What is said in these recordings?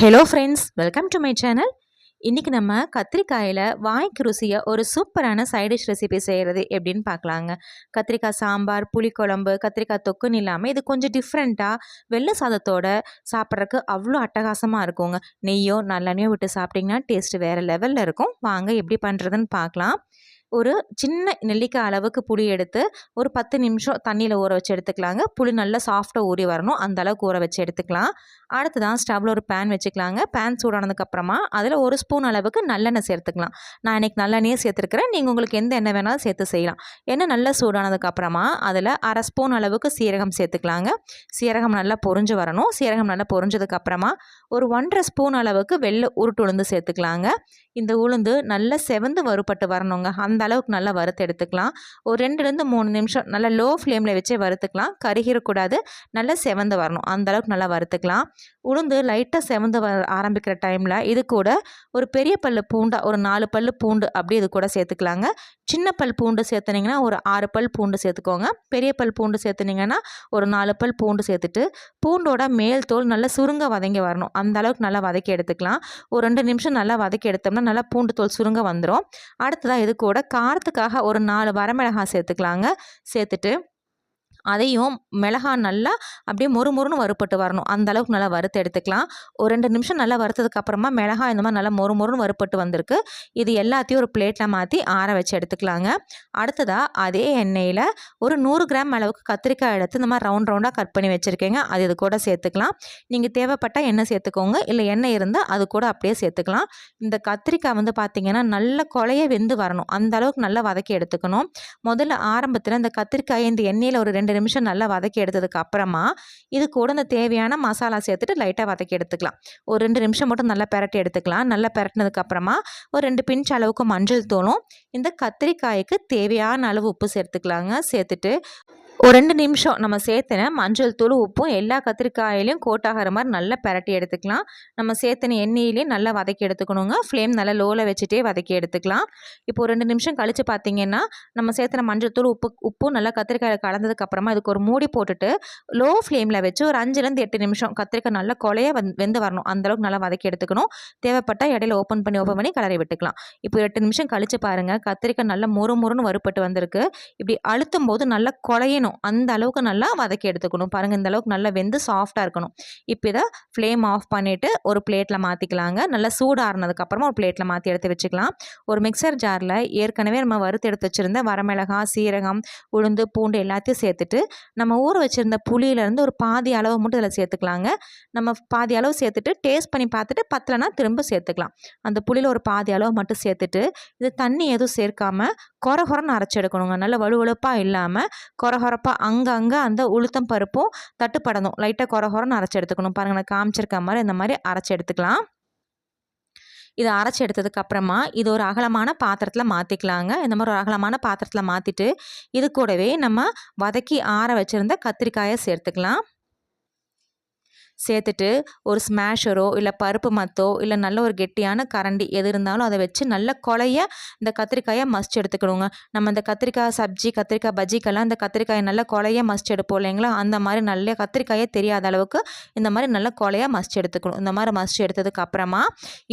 Hello friends welcome to my channel இன்றைக்கி நம்ம கத்திரிக்காயில் வாய்க்கு ருசியாக ஒரு சூப்பரான சைடிஷ் ரெசிபி செய்கிறது எப்படின்னு பார்க்கலாங்க. கத்திரிக்காய் சாம்பார் புளிக்குழம்பு கத்திரிக்காய் தொக்குன்னு இல்லாமல் இது கொஞ்சம் டிஃப்ரெண்ட்டாக வெள்ளை சாதத்தோட சாப்பிட்றதுக்கு அவ்வளோ அட்டகாசமாக இருக்குங்க. நெய்யோ நல்லெண்ணையோ விட்டு சாப்பிட்டிங்கன்னா டேஸ்ட்டு வேறு லெவலில் இருக்கும். வாங்க எப்படி பண்ணுறதுன்னு பார்க்கலாம். ஒரு சின்ன நெல்லிக்காய் அளவுக்கு புளி எடுத்து ஒரு பத்து நிமிஷம் தண்ணியில் ஊற வச்சு எடுத்துக்கலாங்க. புளி நல்லா சாஃப்டாக ஊறி வரணும். அந்த அளவுக்கு ஊற வச்சு எடுத்துக்கலாம். அடுத்து தான் ஸ்டவ்வில் ஒரு பேன் வச்சுக்கலாங்க. பேன் சூடானதுக்கப்புறமா அதில் ஒரு ஸ்பூன் அளவுக்கு நல்லெண்ணெய் சேர்த்துக்கலாம். நான் இன்றைக்கி நல்லெண்ணெயே சேர்த்துருக்கிறேன். நீங்கள் உங்களுக்கு எந்த எண்ணெய் வேணாலும் சேர்த்து செய்யலாம். எண்ணெய் நல்லா சூடானதுக்கப்புறமா அதில் அரை ஸ்பூன் அளவுக்கு சீரகம் சேர்த்துக்கலாங்க. சீரகம் நல்லா பொறிஞ்சு வரணும். சீரகம் நல்லா பொறிஞ்சதுக்கப்புறமா ஒரு ஒன்றரை ஸ்பூன் அளவுக்கு வெள்ளை உருட்டு உளுந்து சேர்த்துக்கலாங்க. இந்த உளுந்து நல்லா செவந்து வறுப்பட்டு வரணுங்க. அந்த அளவுக்கு நல்லா வறுத்து எடுத்துக்கலாம். ஒரு ரெண்டுலேருந்து மூணு நிமிஷம் நல்லா லோ ஃப்ளேமில் வச்சே வறுத்துக்கலாம். கருகிடக்கூடாது நல்லா செவந்து வரணும். அந்த அளவுக்கு நல்லா வறுத்துக்கலாம். உளுந்து லைட்டாக செவந்து வர ஆரம்பிக்கிற டைமில் இது கூட ஒரு பெரிய பல் பூண்டாக ஒரு நாலு பல் பூண்டு அப்படி இது கூட சேர்த்துக்கலாங்க. சின்ன பல் பூண்டு சேர்த்துனீங்கன்னா ஒரு ஆறு பல் பூண்டு சேர்த்துக்கோங்க. பெரிய பல் பூண்டு சேர்த்துனீங்கன்னா ஒரு நாலு பல் பூண்டு சேர்த்துட்டு பூண்டோட மேல் தோல் நல்லா சுருங்க வதங்கி வரணும். அந்த அளவுக்கு நல்லா வதக்கி எடுத்துக்கலாம். ஒரு ரெண்டு நிமிஷம் நல்லா வதக்கி எடுத்தோம்னா நல்லா பூண்டு தோல் சுருங்க வந்துடும் அடுத்ததாக இது கூட காரத்துக்காக ஒரு நாலு வரமிளகாய் சேர்த்துக்கலாங்க. சேர்த்துட்டு அதையும் மிளகா நல்லா அப்படியே மொறு மொறுன்னு வறுப்பட்டு வரணும். அந்த அளவுக்கு நல்லா வறுத்து எடுத்துக்கலாம். ஒரு ரெண்டு நிமிஷம் நல்லா வறுத்ததுக்கு அப்புறமா மிளகா இந்த மாதிரி நல்லா மொறு மொறுன்னு வறுப்பட்டு வந்திருக்கு. இது எல்லாத்தையும் ஒரு பிளேட்டில் மாற்றி ஆற வச்சு எடுத்துக்கலாங்க. அடுத்ததாக அதே எண்ணெயில் ஒரு நூறு கிராம் அளவுக்கு கத்திரிக்காய் எடுத்து இந்த மாதிரி ரவுண்ட் ரவுண்டாக கட் பண்ணி வச்சுருக்கேங்க. அது இது கூட சேர்த்துக்கலாம். நீங்கள் தேவைப்பட்டால் எண்ணெய் சேர்த்துக்கோங்க. இல்லை எண்ணெய் இருந்தால் அது கூட அப்படியே சேர்த்துக்கலாம். இந்த கத்திரிக்காய் வந்து பார்த்திங்கன்னா நல்ல கொலைய வெந்து வரணும். அந்த அளவுக்கு நல்லா வதக்கி எடுத்துக்கணும். முதல்ல ஆரம்பத்தில் இந்த கத்திரிக்காயை இந்த எண்ணெயில் ஒரு ரெண்டு ரெண்டு நிமிஷம் நல்லா வதக்கி எடுத்ததுக்கு அப்புறமா இது கூட இந்த தேவையான மசாலா சேர்த்துட்டு லைட்டாக வதக்கி எடுத்துக்கலாம். ஒரு ரெண்டு நிமிஷம் மட்டும் நல்லா பெரட்டி எடுத்துக்கலாம். நல்லா பெரட்டினதுக்கு அப்புறமா ஒரு ரெண்டு பிஞ்ச் அளவுக்கு மஞ்சள் தூளும் இந்த கத்திரிக்காய்க்கு தேவையான அளவு உப்பு சேர்த்துக்கலாங்க. சேர்த்துட்டு ஒரு ரெண்டு நிமிஷம் நம்ம சேர்த்தின மஞ்சள் தூள் உப்பும் எல்லா கத்திரிக்காயிலையும் கோட்டாகிற மாதிரி நல்லா பரட்டி எடுத்துக்கலாம். நம்ம சேர்த்தின எண்ணெயிலையும் நல்லா வதக்கி எடுத்துக்கணுங்க. ஃப்ளேம் நல்லா லோவில் வச்சுட்டே வதக்கி எடுத்துக்கலாம். இப்போ ரெண்டு நிமிஷம் கழித்து பார்த்தீங்கன்னா நம்ம சேர்த்தின மஞ்சள் தூள் உப்பு உப்பும் நல்லா கத்திரிக்காயில் கலந்ததுக்கப்புறமா இதுக்கு ஒரு மூடி போட்டுட்டு லோ ஃப்ளேமில் வச்சு ஒரு அஞ்சுலேருந்து எட்டு நிமிஷம் கத்திரிக்காய் நல்லா கொலைய வந் வெந்து வரணும். அந்தளவுக்கு நல்லா வதக்கி எடுத்துக்கணும். தேவைப்பட்டால் இடையில ஓப்பன் பண்ணி ஓப்பன் பண்ணி கலரை விட்டுக்கலாம். இப்போ எட்டு நிமிஷம் கழித்து பாருங்கள் கத்திரிக்காய் நல்லா முறு முறுன்னு வறுப்பட்டு வந்திருக்கு. இப்படி அழுத்தும் போது நல்லா குழையணும் வேணும் அந்த அளவுக்கு நல்லா வதக்கி எடுத்துக்கணும். பாருங்கள் இந்த அளவுக்கு நல்லா வெந்து சாஃப்டாக இருக்கணும். இப்போ இதை ஃப்ளேம் ஆஃப் பண்ணிவிட்டு ஒரு பிளேட்டில் மாற்றிக்கலாங்க நல்லா சூடாறினதுக்கப்புறமா ஒரு பிளேட்டில் மாற்றி எடுத்து வச்சுக்கலாம். ஒரு மிக்சர் ஜாரில் ஏற்கனவே நம்ம வறுத்து எடுத்து வச்சுருந்த வரமிளகாய் சீரகம் உளுந்து பூண்டு எல்லாத்தையும் சேர்த்துட்டு நம்ம ஊற வச்சுருந்த புளியிலேருந்து ஒரு பாதி அளவு மட்டும் இதில் சேர்த்துக்கலாங்க. நம்ம பாதி அளவு சேர்த்துட்டு டேஸ்ட் பண்ணி பார்த்துட்டு பத்தலைனா திரும்ப சேர்த்துக்கலாம். அந்த புளியில் ஒரு பாதி அளவு மட்டும் சேர்த்துட்டு இது தண்ணி எதுவும் சேர்க்காமல் குறை குறைன்னு அரைச்சி எடுக்கணுங்க. நல்ல வலுவழுப்பாக இல்லாமல் குறை அப்போ அங்கங்கே அந்த உளுத்தம் பருப்பும் தட்டுப்படணும். லைட்டாக குறை குறைன்னு அரைச்சி எடுத்துக்கணும். பாருங்கள் நான் காமிச்சிருக்க மாதிரி இந்த மாதிரி அரைச்சி எடுத்துக்கலாம். இதை அரைச்சி எடுத்ததுக்கப்புறமா இது ஒரு அகலமான பாத்திரத்தில் மாற்றிக்கலாங்க இந்த மாதிரி ஒரு அகலமான பாத்திரத்தில் மாற்றிட்டு இது கூடவே நம்ம வதக்கி ஆற வச்சுருந்த கத்திரிக்காயை சேர்த்துக்கலாம். சேர்த்துட்டு ஒரு ஸ்மேஷரோ இல்லை பருப்பு மத்தோ இல்லை நல்ல ஒரு கெட்டியான கரண்டி எது இருந்தாலும் அதை வச்சு நல்ல கொலைய இந்த கத்திரிக்காயை மஸ்ட் எடுத்துக்கணுங்க. நம்ம இந்த கத்திரிக்காய் சப்ஜி கத்திரிக்காய் பஜ்ஜிக்கெல்லாம் இந்த கத்திரிக்காயை நல்ல கொலைய மஸ்ட் எடுப்போம் இல்லைங்களா? அந்த மாதிரி நல்ல கத்திரிக்காயே தெரியாத அளவுக்கு இந்த மாதிரி நல்ல கொலையாக மஸ்ட் எடுத்துக்கணும். இந்த மாதிரி மஸ்ட் எடுத்ததுக்கு அப்புறமா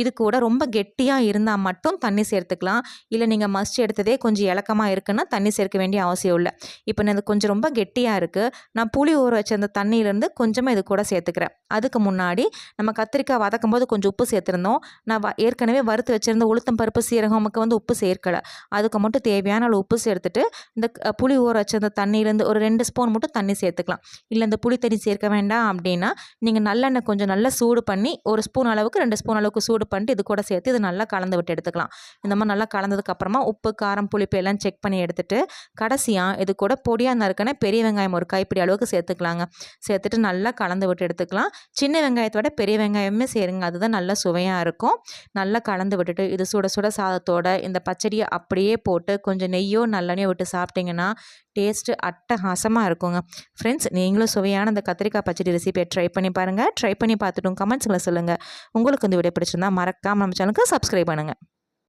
இது கூட ரொம்ப கெட்டியாக இருந்தால் மட்டும் தண்ணி சேர்த்துக்கலாம். இல்லை நீங்கள் மஸ்ட் எடுத்ததே கொஞ்சம் இலக்கமாக இருக்குன்னா தண்ணி சேர்க்க வேண்டிய அவசியம் இல்லை. இப்போ இது கொஞ்சம் ரொம்ப கெட்டியாக இருக்குது நான் புளி ஊற வச்சிருந்த தண்ணியிலேருந்து கொஞ்சமாக இது கூட சேர்த்துக்கிறேன். அதுக்கு முன்னாடி நம்ம கத்திரிக்காய் வதக்கும் போது கொஞ்சம் உப்பு சேர்த்துருந்தோம். நான் ஏற்கனவே வறுத்து வச்சுருந்த உளுத்தம் பருப்பு சீரகமுக்கு வந்து உப்பு சேர்க்கலை. அதுக்கு மட்டும் தேவையான அளவு உப்பு சேர்த்துட்டு இந்த புளி ஊற வச்சிருந்த தண்ணியிலேருந்து ஒரு ரெண்டு ஸ்பூன் மட்டும் தண்ணி சேர்த்துக்கலாம். இல்லை இந்த புளி தண்ணி சேர்க்க வேண்டாம் அப்படின்னா நீங்கள் நல்லெண்ணெய் கொஞ்சம் நல்லா சூடு பண்ணி ஒரு ஸ்பூன் அளவுக்கு ரெண்டு ஸ்பூன் அளவுக்கு சூடு பண்ணிட்டு இது கூட சேர்த்து இது நல்லா கலந்து விட்டு எடுத்துக்கலாம். இந்த மாதிரி நல்லா கலந்ததுக்கப்புறமா உப்பு காரம் புளிப்பு எல்லாம் செக் பண்ணி எடுத்துட்டு கடைசியாக இது கூட பொடியாக நறுக்கின பெரிய வெங்காயம் ஒரு கைப்பிடி அளவுக்கு சேர்த்துக்கலாங்க. சேர்த்துட்டு நல்லா கலந்து விட்டு எடுத்துக்கலாம். சின்ன வெங்காயத்தோட பெரிய வெங்காயமே சேருங்க. அதுதான் நல்லா சுவையாக இருக்கும். நல்லா கலந்து விட்டுட்டு இது சுட சுட சாதத்தோட இந்த பச்சடியை அப்படியே போட்டு கொஞ்சம் நெய்யோ நல்லெண்ணையோ விட்டு சாப்பிட்டிங்கன்னா டேஸ்ட்டு அட்டகாசமாக இருக்குங்க. ஃப்ரெண்ட்ஸ் நீங்களும் சுவையான அந்த கத்திரிக்காய் பச்சடி ரெசிபியை ட்ரை பண்ணி பாருங்கள் ட்ரை பண்ணி பார்த்துட்டும் கமெண்ட்ஸில் சொல்லுங்கள் உங்களுக்கு இந்த வீடியோ பிடிச்சிருந்தா மறக்காமல் நம்ம சேனலுக்கு சப்ஸ்கிரைப் பண்ணுங்கள்